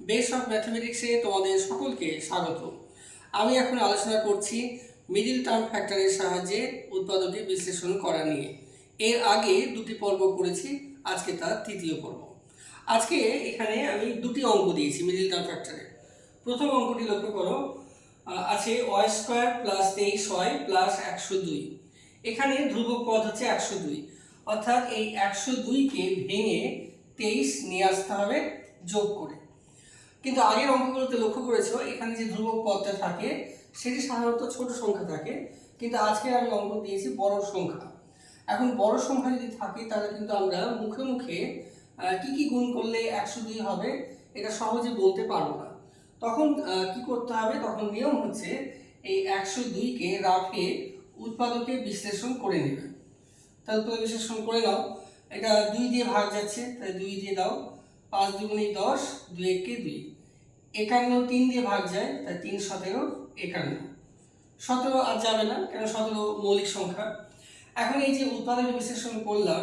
Base of ম্যাথমেটিক্সে তোমাদের সকলকে স্বাগত। আমি এখন আলোচনা করছি মিডিল টার্ম ফ্যাক্টরের সাহায্যে উৎপাদকে বিশ্লেষণ করা নিয়ে। এর আগে দুটি পর্ব করেছি, আজকে তার তৃতীয় পর্ব। আজকে এখানে আমি দুটি অঙ্ক দিয়েছি মিডিল টার্ম ফ্যাক্টরে প্রথম অঙ্কটি লক্ষ্য করো আছে ওয়াই স্কোয়ার প্লাস তেইশ ওয়াই প্লাস একশো দুই। এখানে ধ্রুবক পদ হচ্ছে একশো দুই। অর্থাৎ এই একশো দুইকে ভেঙে তেইশ নিয়ে আসতে হবে যোগ করে। কিন্তু আগের অঙ্কগুলোতে লক্ষ্য করেছ, এখানে যে ধ্রুবক পদটা থাকে, সেটি সাধারণত ছোট সংখ্যা থাকে, কিন্তু আজকে আমি অঙ্ক দিয়েছি বড় সংখ্যা। এখন বড় সংখ্যা যদি থাকে, তাহলে কিন্তু আমরা মুখে মুখে কি কি গুণ করলে একশো দুই হবে, এটা সহজে বলতে পারব না। তখন কি করতে হবে? তখন নিয়ম হচ্ছে, এই একশো দুইকে রাফে উৎপাদকে বিশ্লেষণ করে নেবে। তাহলে তুমি বিশ্লেষণ করে নাও। এটা দুই দিয়ে ভাগ যাচ্ছে তাই দুই দিয়ে দাও, পাঁচ দুগুণে দশ, দুই একে দুই। একান্ন তিন দিয়ে ভাগ যায়, তাই তিন সতেরো একান্ন। সতেরো আর যাবে না কেন সতেরো মৌলিক সংখ্যা। এখন এই যে উৎপাদক বিশ্লেষণ করলাম,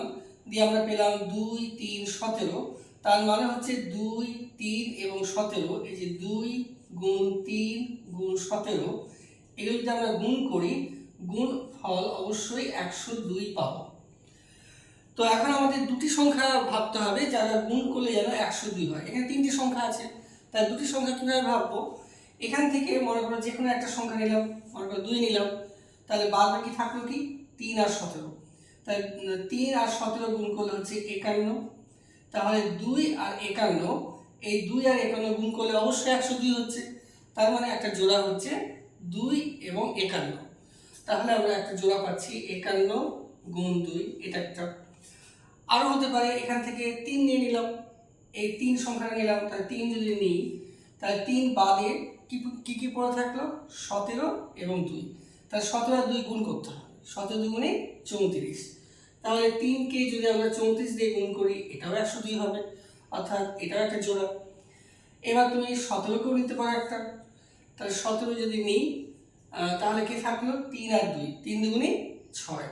দিয়ে আমরা পেলাম দুই, তিন, সতেরো। তার মানে হচ্ছে দুই, তিন এবং সতেরো, এই যে দুই গুণ তিন গুণ সতেরো, এগুলো যদি আমরা গুণ করি, গুণ ফল অবশ্যই একশো দুই পাবো। তো এখন আমাদের দুটি সংখ্যা ভাবতে হবে, যারা গুণ করলে যেন একশো দুই হয়। এখানে তিনটি সংখ্যা আছে। তাই দুটি সংখ্যা কীভাবে ভাববো? এখান থেকে মনে করো যে কোনো একটা সংখ্যা নিলাম, মনে করো দুই নিলাম, তাহলে বাদ বাকি থাকল কি? তিন আর সতেরো। তাই তিন আর সতেরো গুণ করলে হচ্ছে একান্ন। তাহলে দুই আর একান্ন, এই দুই আর একান্ন গুণ করলে অবশ্যই একশো দুই হচ্ছে। তার মানে একটা জোড়া হচ্ছে দুই এবং একান্ন। তাহলে আমরা একটা জোড়া পাচ্ছি একান্ন গুণ দুই, এটা একটা। আরও হতে পারে, এখান থেকে তিন নিয়ে নিলাম। এই তিন সংখ্যাটা নিলাম, তাহলে তিন যদি নিই, তাহলে তিন বাদে কি কি কি পড়ে থাকল? সতেরো এবং দুই। তাহলে সতেরো আর দুই গুণ করতে হবে সতেরো দুগুণে চৌত্রিশ। তাহলে তিনকে যদি আমরা চৌত্রিশ দিয়ে গুণ করি, এটাও একশো দুই হবে। অর্থাৎ এটাও একটা জোড়া। এবার তুমি সতেরোকেও নিতে পারো একটা। তাহলে সতেরো যদি নিই তাহলে কি থাকল? তিন আর দুই। তিন দুগুণে ছয়।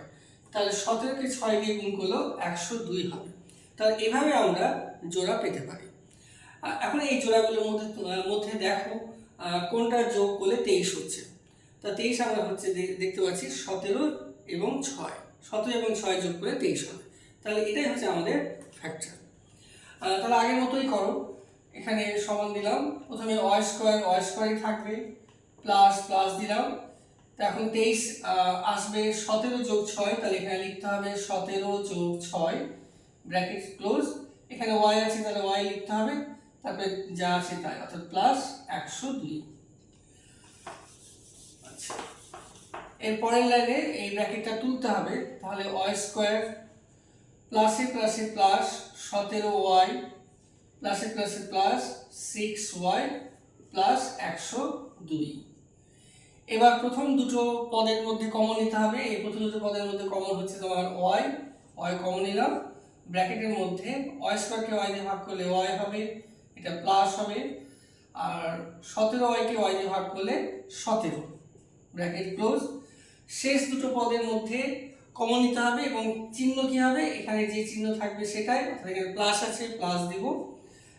তাহলে সতেরোকে ছয় দিয়ে গুণ করলেও একশো দুই হবে। তাহলে এভাবে আমরা জোড়া পেতে পারি। এখন এই জোড়াগুলোর মধ্যে মধ্যে দেখো কোনটা যোগ করলে তেইশ হচ্ছে। তা তেইশ আমরা হচ্ছে দেখতে পাচ্ছি সতেরো এবং ছয়। সতেরো এবং ছয় যোগ করে তেইশ হবে। তাহলে এটাই হচ্ছে আমাদের ফ্যাক্টর তাহলে আগের মতোই করো। এখানে সমান দিলাম। প্রথমে ওয়াই স্কোয়ার ওয়াই স্কোয়ারই থাকবে। প্লাস প্লাস দিলাম। তা এখন তেইশ আসবে সতেরো যোগ ছয়। তাহলে এখানে লিখতে হবে সতেরো যোগ ছয়। ব্র্যাকেট ক্লোজ এখানে ওয়াই আছে, তাহলে ওয়াই লিখতে হবে, তারপরে যা আছে তাই, অর্থাৎ প্লাস একশো দুই। আচ্ছা এর লাইনে এই ব্র্যাকেটটা তুলতে হবে, তাহলে ওয়াই স্কোয়ার প্লাসে প্লাসে প্লাস সতেরো ওয়াই প্লাসে প্লাসে প্লাস সিক্স ওয়াই প্লাস একশো দুই। এবার প্রথম দুটো পদের মধ্যে কমন নিতে হবে, এই প্রথম দুটো পদের মধ্যে কমন হচ্ছে তোমার ওয়াই ওয়াই কমন নিলাম। ব্র্যাকেটের মধ্যে ওয়াই স্কোয়ারকে ওয়াই দিয়ে ভাগ করলে ওয়াই হবে, এটা প্লাস হবে, আর সতেরো ওয়াইকে ওয়াই দিয়ে ভাগ করলে সতেরো। Bracket close. শেষ দুটো পদের মধ্যে কমন নিতে হবে এবং চিহ্ন কি হবে? এখানে যে চিহ্ন থাকবে সেটাই, অর্থাৎ এখানে প্লাস আছে, প্লাস দিব।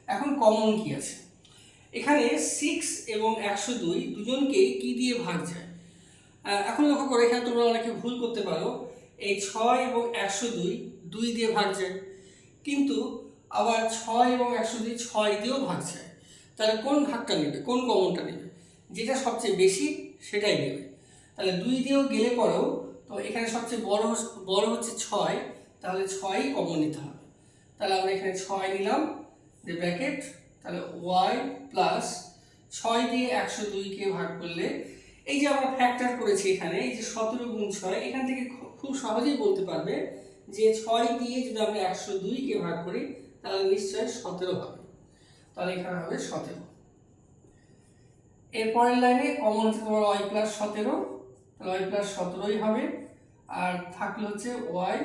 এখন কমন কি আছে? এখানে সিক্স এবং একশো দুই দুজনকেই কি দিয়ে ভাগ যায়? এখন লক্ষ্য করে, এখানে তোমরা অনেকে ভুল করতে পারো। এই ছয় এবং একশো দুই দুই দিয়ে ভাগ যায় কিন্তু আবার ছয় এবং একশো দুই ছয় দিয়েও ভাগ তাহলে কোন ভাগটা নেবে? কোন কমনটা নেবে? যেটা সবচেয়ে বেশি সেটাই নেবে। তাহলে দুই দিয়েও গেলে পরেও, তো এখানে সবচেয়ে বড় বড় হচ্ছে ছয়, তাহলে ছয়ই কমন নিতে হবে। তাহলে আমরা এখানে ছয় নিলাম, যে ব্র্যাকেট তাহলে ওয়াই প্লাস ছয় দিয়ে একশো দুইকে ভাগ করলে, এই যে আমরা ফ্যাক্টর করেছি এখানে, এই যে সতেরো গুণ ছয়, এখান থেকে খুব সহজেই বলতে পারবে যে ছয় দিয়ে যদি আমরা একশো দুইকে ভাগ করি, তাহলে নিশ্চয় সতেরো হবে। তাহলে এখানে হবে সতেরো। এরপরের লাইনে কমন হচ্ছে তোমার ওয়াই প্লাস সতেরো, তাহলে ওয়াই প্লাস সতেরোই হবে, আর থাকলে হচ্ছে ওয়াই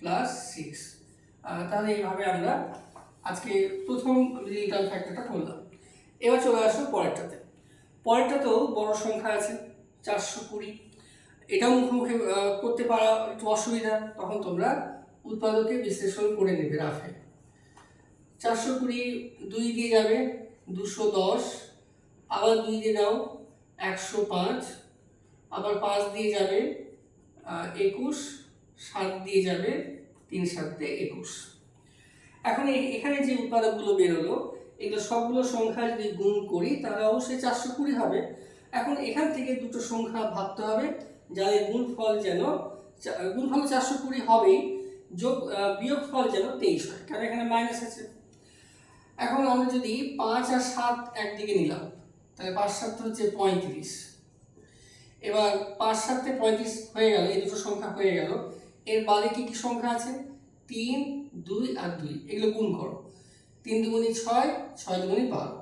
প্লাস সিক্স তাহলে এইভাবে আমরা আজকে প্রথম রিটার্ন ফ্যাক্টরটা করলাম এবার চলে আসো পরেরটাতে। পরেরটাতেও বড় সংখ্যা আছে, চারশো কুড়ি। এটাও মুখোমুখি করতে পারা একটু অসুবিধা। তখন তোমরা উৎপাদকে বিশ্লেষণ করে নেবে রাফে। চারশো কুড়ি দুই দিয়ে যাবে, দুশো দশ, আবার দুই দিয়ে দাও, একশো পাঁচ, আবার পাঁচ দিয়ে যাবে একুশ, সাত দিয়ে যাবে, তিন সাতে একুশ। এখন এখানে যে উৎপাদকগুলো বেরোলো, এগুলো সবগুলো সংখ্যা যদি গুণ করি, তাহলে অবশ্যই চারশো কুড়ি হবে। এখন এখান থেকে দুটো সংখ্যা ভাবতে হবে। যাদের গুণফল যেন গুণফল চারশো কুড়ি হবেই যোগ আহ, বিয়োগফল যেন তেইশ হয়। কারণ এখানে মাইনাস আছে। এখন আমরা যদি পাঁচ আর সাত একদিকে নিলাম তাহলে পাঁচ সাত হচ্ছে পঁয়ত্রিশ। এবার পাঁচ সাতে পঁয়ত্রিশ হয়ে গেল এই দুটো সংখ্যা হয়ে গেল। এর বাদে কি কি সংখ্যা আছে? তিন দুই আর দুই। এগুলো গুণ করো। তিন দুগুণি ছয় ছয় দুগুণি বারো।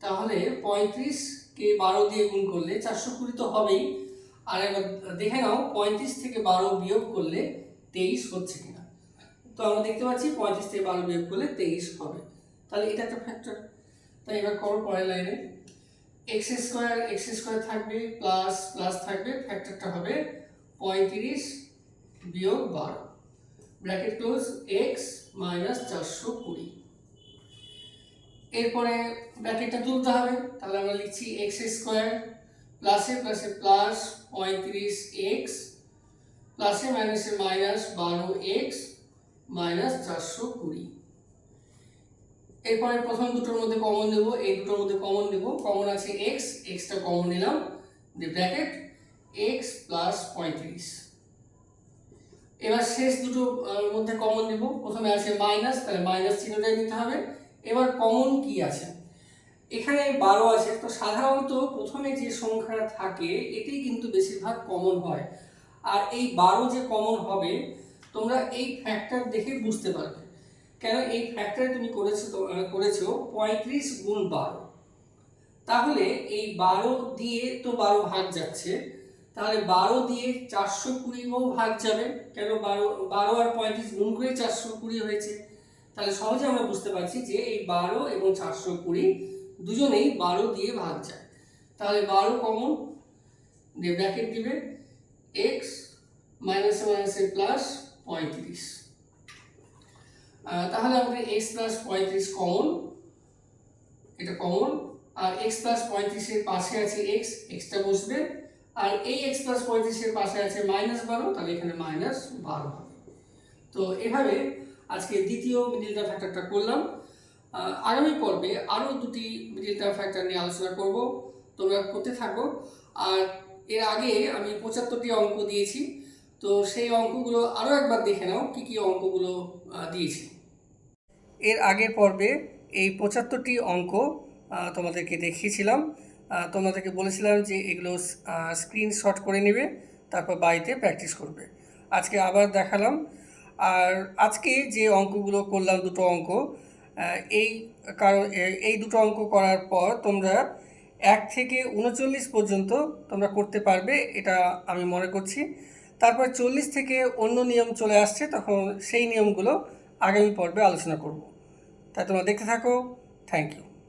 তাহলে পঁয়ত্রিশকে বারো দিয়ে গুণ করলে চারশো কুড়ি তো হবেই। আর একবার দেখে নাও পঁয়ত্রিশ থেকে বারো বিয়োগ করলে তেইশ হচ্ছে কিনা। তো আমরা দেখতে পাচ্ছি পঁয়ত্রিশ থেকে বারো বিয়োগ করলে তেইশ হবে। তাহলে এটা একটা ফ্যাক্টর তাই এবার করো পরের লাইনে এক্স স্কোয়ার এক্স স্কোয়ার থাকবে প্লাস প্লাস থাকবে ফ্যাক্টরটা হবে পঁয়ত্রিশ বিয়োগ বারো। ব্র্যাকেট ক্লোজ এক্স মাইনাস চারশো কুড়ি। এরপরে ব্র্যাকেটটা তুলতে হবে। তাহলে আমরা লিখছি এক্স স্কোয়ার প্লাসে প্লাসে প্লাস পঁয়ত্রিশ এক্স প্লাসে মাইনাসে মাইনাস বারো এক্স মাইনাস চারশো কুড়ি এরপরে প্রথম দুটোর মধ্যে কমন নেব এই দুটোর মধ্যে কমন নেব কমন আছে এক্স এক্সটা কমন নিলাম দি ব্র্যাকেট এক্স প্লাস পঁয়ত্রিশ এবার শেষ দুটো মধ্যে কমন নেব প্রথমে আছে মাইনাস তাহলে মাইনাস চিহ্নটাই নিতে হবে এবার কমন কি আছে এখানে বারো আছে, তো সাধারণত প্রথমে যে সংখ্যাটা থাকে, এটাই কিন্তু বেশিরভাগ কমন হয়। আর এই বারো যে কমন হবে, তোমরা এই ফ্যাক্টর দেখে বুঝতে পারবে। কেন এই ফ্যাক্টরে তুমি করেছ করেছ? পঁয়ত্রিশ গুণ বারো। তাহলে এই বারো দিয়ে তো বারো ভাগ যাচ্ছে। তাহলে বারো দিয়ে চারশো কুড়িও ভাগ যাবে। কেন বারো বারো আর পঁয়ত্রিশ গুণ করে চারশো কুড়ি হয়েছে? তাহলে সহজে আমরা বুঝতে পারছি যে এই বারো এবং চারশো কুড়ি দুজনেই বারো দিয়ে ভাগ যায়। তাহলে বারো কমন, দিয়ে ব্র্যাকেট দিবে এক্স মাইনাসে মাইনাসে প্লাস পঁয়ত্রিশ। তাহলে আমাদের এক্স প্লাস পঁয়ত্রিশ কমন, এটা কমন, আর এক্স প্লাস পঁয়ত্রিশের পাশে আছে এক্স এক্সটা বসবে। আর এই এক্স প্লাস পঁয়ত্রিশের পাশে আছে মাইনাস বারো, তাহলে এখানে মাইনাস বারো হবে। তো এভাবে আজকে দ্বিতীয় মিডিল টার্ম ফ্যাক্টরটা করলাম। আগামী পর্বে আরও দুটি মিডিল টার্ম ফ্যাক্টর নিয়ে আলোচনা করব। তোমরা করতে থাকো। আর এর আগে আমি পঁচাত্তরটি অঙ্ক দিয়েছি। তো সেই অঙ্কগুলো আরও একবার দেখে নাও, কী কী অঙ্কগুলো দিয়েছি। এর আগের পর্বে এই পঁচাত্তরটি অঙ্ক তোমাদেরকে দেখিয়েছিলাম। তোমাদেরকে বলেছিলাম যে এগুলো স্ক্রিনশট করে নেবে, তারপর বাড়িতে প্র্যাকটিস করবে। আজকে আবার দেখালাম। আর আজকে যে অঙ্কগুলো করলাম, দুটো অঙ্ক এই কারণ এই দুটো অঙ্ক করার পর তোমরা এক থেকে উনচল্লিশ পর্যন্ত তোমরা করতে পারবে, এটা আমি মনে করছি। তারপর চল্লিশ থেকে অন্য নিয়ম চলে আসছে, তখন সেই নিয়মগুলো আগামী পর্বে আলোচনা করব। তাই তোমরা দেখতে থাকো। Thank you